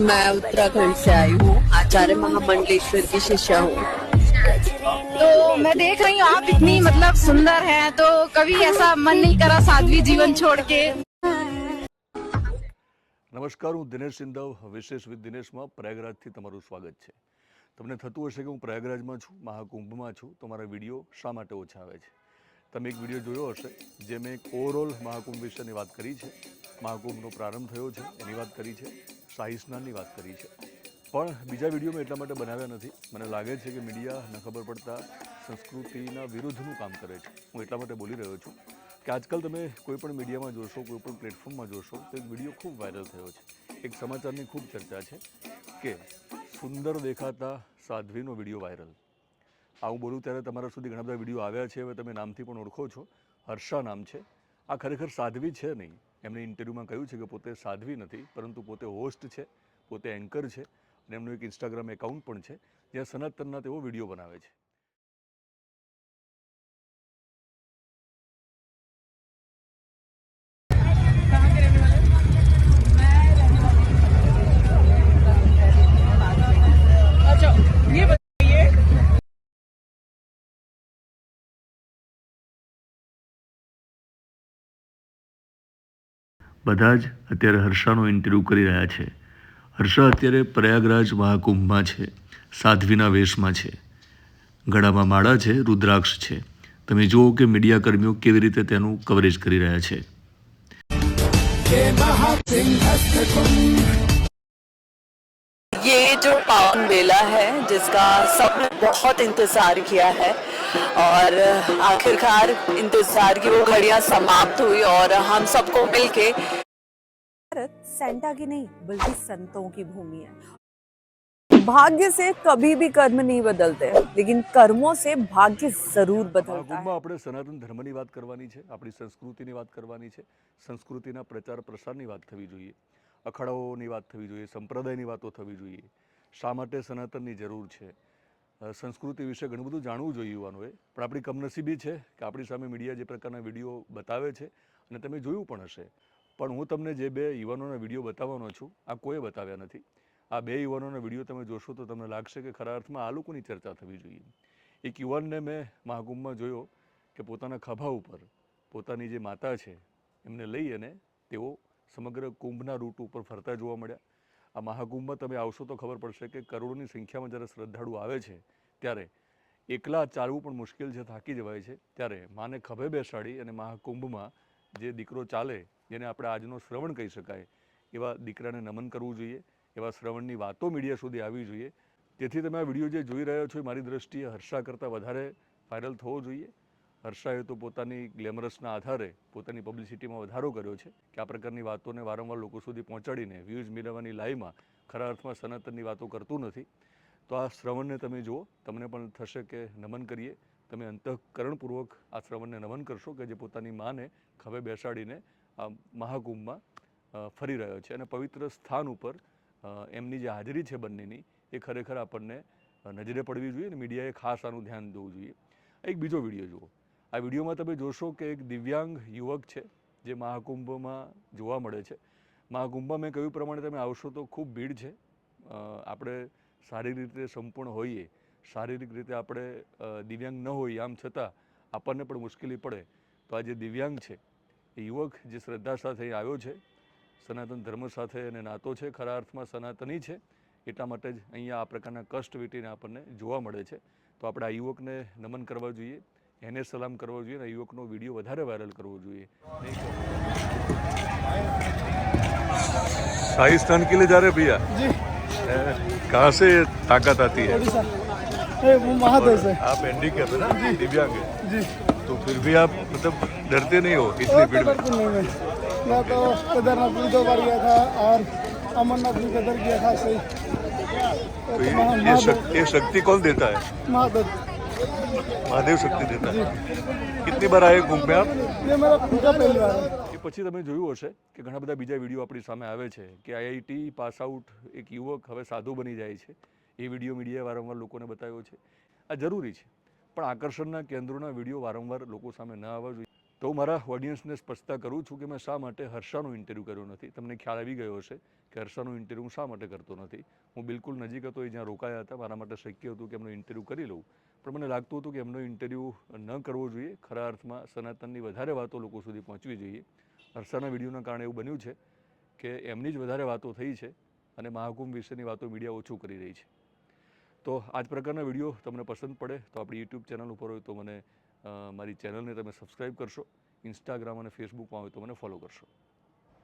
मैं उत्तराखंड से आई हूँ आचार्य महामंडलेश्वर की शिष्या हूँ तो मैं देख रही हूँ आप इतनी मतलब सुंदर हैं तो कभी ऐसा मन नहीं करा साध्वी जीवन छोड़ के નમસ્કાર હું દિનેશ સિંધવ વિશેષ વિથ દિનેશમાં પ્રયાગરાજથી તમારું સ્વાગત છે તમને થતું હશે કે હું પ્રયાગરાજમાં છું મહાકુંભમાં છું તો મારા વિડીયો શા માટે ઓછા આવે છે તમે એક વીડિયો જોયો હશે, જે મેં એક ઓવરઓલ મહાકુંભ વિશેની વાત કરી છે. મહાકુંભનો પ્રારંભ થયો છે, એની વાત કરી છે, શાહી સ્નાનની વાત કરી છે. પણ બીજા વીડિયો મેં એટલા માટે બનાવ્યા નથી. મને લાગે છે કે મીડિયા ન ખબર પડતા સંસ્કૃતિના વિરુદ્ધનું કામ કરે છે. હું એટલા માટે બોલી રહ્યો છું કે આજકાલ તમે કોઈ પણ મીડિયામાં જોશો, કોઈ પણ પ્લેટફોર્મમાં જોશો, તો એક વીડિયો ખૂબ વાયરલ થયો છે. એક સમાચારની ખૂબ ચર્ચા છે કે સુંદર દેખાતા સાધ્વીનો વીડિયો વાયરલ આ હું બોલું ત્યારે તમારા સુધી ઘણા બધા વીડિયો આવ્યા છે. હવે તમે નામથી પણ ઓળખો છો. હર્ષા નામ છે. આ ખરેખર સાધ્વી છે નહીં? એમણે ઇન્ટરવ્યૂમાં કહ્યું છે કે પોતે સાધ્વી નથી, પરંતુ પોતે હોસ્ટ છે, પોતે એન્કર છે અને એમનું એક ઇન્સ્ટાગ્રામ એકાઉન્ટ પણ છે, જ્યાં સનાતનના તેઓ વીડિયો બનાવે છે. બધા જ અત્યારે હર્ષાનો ઇન્ટરવ્યૂ કરી રહ્યા છે. હર્ષા અત્યારે પ્રયાગરાજ મહાકુંભમાં છે, સાધ્વીના વેશમાં છે. ગળામાં માળા છે, રુદ્રાક્ષ છે. તમે જુઓ કે મીડિયા કર્મીઓ કેવી રીતે તેનું કવરેજ કરી રહ્યા છે. ये जो पावन मेला है जिसका सबने बहुत इंतजार किया है और आखिरकार इंतजार की वो घड़ियां समाप्त हुई और हम सबको मिलके भारत सेंटा की नहीं बल्कि संतों की भूमि है भाग्य से कभी भी कर्म नहीं बदलते लेकिन कर्मों से भाग्य जरूर बदलता है મહાકુંભમાં આપણે સનાતન ધર્મની વાત કરવાની છે આપણી સંસ્કૃતિની વાત કરવાની છે સંસ્કૃતિના પ્રચાર પ્રસારની વાત થવી જોઈએ અખાડાઓની વાત થવી જોઈએ, સંપ્રદાયની વાતો થવી જોઈએ. શા માટે સનાતનની જરૂર છે? સંસ્કૃતિ વિશે ઘણું બધું જાણવું જોઈએ યુવાનોએ. પણ આપણી કમનસીબી છે કે આપણી સામે મીડિયા જે પ્રકારના વીડિયો બતાવે છે અને તમે જોયું પણ હશે. પણ હું તમને જે બે યુવાનોના વીડિયો બતાવવાનો છું, આ કોઈએ બતાવ્યા નથી. આ બે યુવાનોના વીડિયો તમે જોશો તો તમને લાગશે કે ખરા અર્થમાં આ લોકોની ચર્ચા થવી જોઈએ. એક યુવાનને મેં મહાકુંભમાં જોયો કે પોતાના ખભા ઉપર પોતાની જે માતા છે, એમને લઈ અને તેઓ સમગ્ર કુંભના રૂટ ઉપર ફરતા જોવા મળ્યા. આ મહાકુંભમાં તમે આવશો તો ખબર પડશે કે કરોડોની સંખ્યામાં જ્યારે શ્રદ્ધાળુ આવે છે, ત્યારે એકલા ચાલવું પણ મુશ્કેલ છે, થાકી જવાય છે. ત્યારે માને ખભે બેસાડી અને મહાકુંભમાં જે દીકરો ચાલે, જેને આપણે આજનો શ્રવણ કહી શકાય, એવા દીકરાને નમન કરવું જોઈએ, એવા શ્રવણની વાતો મીડિયા સુધી આવવી જોઈએ. તેથી તમે આ વીડિયો જે જોઈ રહ્યો છો, એ મારી દ્રષ્ટિએ હર્ષા કરતાં વધારે વાયરલ થવો જોઈએ. હર્ષાએ તો પોતાની ગ્લેમરસના આધારે પોતાની પબ્લિસિટીમાં વધારો કર્યો છે કે આ પ્રકારની વાતોને વારંવાર લોકો સુધી પહોંચાડીને વ્યૂઝ મેળવવાની લાઈમાં ખરા અર્થમાં સનાતનની વાતો કરતું નથી. તો આ શ્રવણને તમે જુઓ, તમને પણ થશે કે નમન કરીએ. તમે અંતઃકરણપૂર્વક આ શ્રવણને નમન કરશો કે જે પોતાની માને ખભે બેસાડીને આ મહાકુંભમાં ફરી રહ્યો છે. અને પવિત્ર સ્થાન ઉપર એમની જે હાજરી છે બંનેની, એ ખરેખર આપણને નજરે પડવી જોઈએ અને મીડિયાએ ખાસ આનું ધ્યાન દેવું જોઈએ. એક બીજો વીડિયો જુઓ. આ વિડીયોમાં તમે જોશો કે એક દિવ્યાંગ યુવક છે, જે મહાકુંભમાં જોવા મળે છે. મહાકુંભમાં મેં કહ્યું પ્રમાણે તમે આવશો તો ખૂબ ભીડ છે. આપણે શારીરિક રીતે સંપૂર્ણ હોઈએ, શારીરિક રીતે આપણે દિવ્યાંગ ન હોઈએ, આમ છતાં આપણને પણ મુશ્કેલી પડે. તો આ જે દિવ્યાંગ છે, એ યુવક જે શ્રદ્ધા સાથે આવ્યો છે, સનાતન ધર્મ સાથે એને નાતો છે, ખરા અર્થમાં સનાતની છે, એટલા માટે જ અહીંયા આ પ્રકારના કષ્ટ વીટીને આપણને જોવા મળે છે. તો આપણે આ યુવકને નમન કરવા જોઈએ. એને સલામ કરવો જોઈએ અને આ યુવકનો વિડીયો વધારે વાયરલ કરવો જોઈએ शाही स्थान के लिए जा रहे भैया जी कहाँ से ताकत आती है ओडिशा ए, वो महादेव से आप हैंडीकैप है ना दिव्यांग है जी तो फिर भी आप मतलब डरते नहीं हो वो इतनी तो भीड़ में बिल्कुल नहीं मैं मैं तो केदारनाथ भी दो बार गया था और अमरनाथ भी कदर गया था सही तो तो ये, महा- ये, महादेव शक्ति, ये शक्ति कौन देता है महादेव મહાદેવ શક્તિ દેતા. કેટલી બાર આયે ઘૂમ એ પછી તમે જોયું હશે કે ઘણા બધા બીજા વીડિયો આપણી સામે આવે છે કે આઈઆઈટી પાસ આઉટ એક યુવક હવે સાધુ બની જાય છે. એ વીડિયો મીડિયાએ વારંવાર લોકોને બતાવ્યો છે. આ જરૂરી છે. પણ આકર્ષણના કેન્દ્રોના વીડિયો વારંવાર લોકો સામે ન આવવા જોઈએ. તો મારા ઓડિયન્સને સ્પષ્ટતા કરું છું કે મેં શા માટે હર્ષાનો ઇન્ટરવ્યૂ કર્યો નથી. તમને ખ્યાલ આવી ગયો હશે કે હર્ષાનો ઇન્ટરવ્યૂ શા માટે કરતો નથી. હું બિલકુલ નજીક હતો એ જ્યાં રોકાયા હતા મારા માટે શક્ય હતું કે એમનો ઇન્ટરવ્યૂ કરી લઉં. પણ મને લાગતું હતું કે એમનો ઇન્ટરવ્યૂ ન કરવો જોઈએ. ખરા અર્થમાં સનાતનની વધારે વાતો લોકો સુધી પહોંચવી જોઈએ. હર્ષાના વિડીયોના કારણે એવું બન્યું છે કે એમની જ વધારે વાતો થઈ છે અને મહાકુંભ વિશેની વાતો મીડિયા ઓછું કરી રહી છે. તો આ જ પ્રકારના વીડિયો તમને પસંદ પડે તો આપણી યુટ્યુબ ચેનલ ઉપર હોય તો મને મારી ચેનલને તમે સબસ્ક્રાઈબ કરશો. ઇન્સ્ટાગ્રામ અને ફેસબુકમાં હોય તો મને ફોલો કરશો.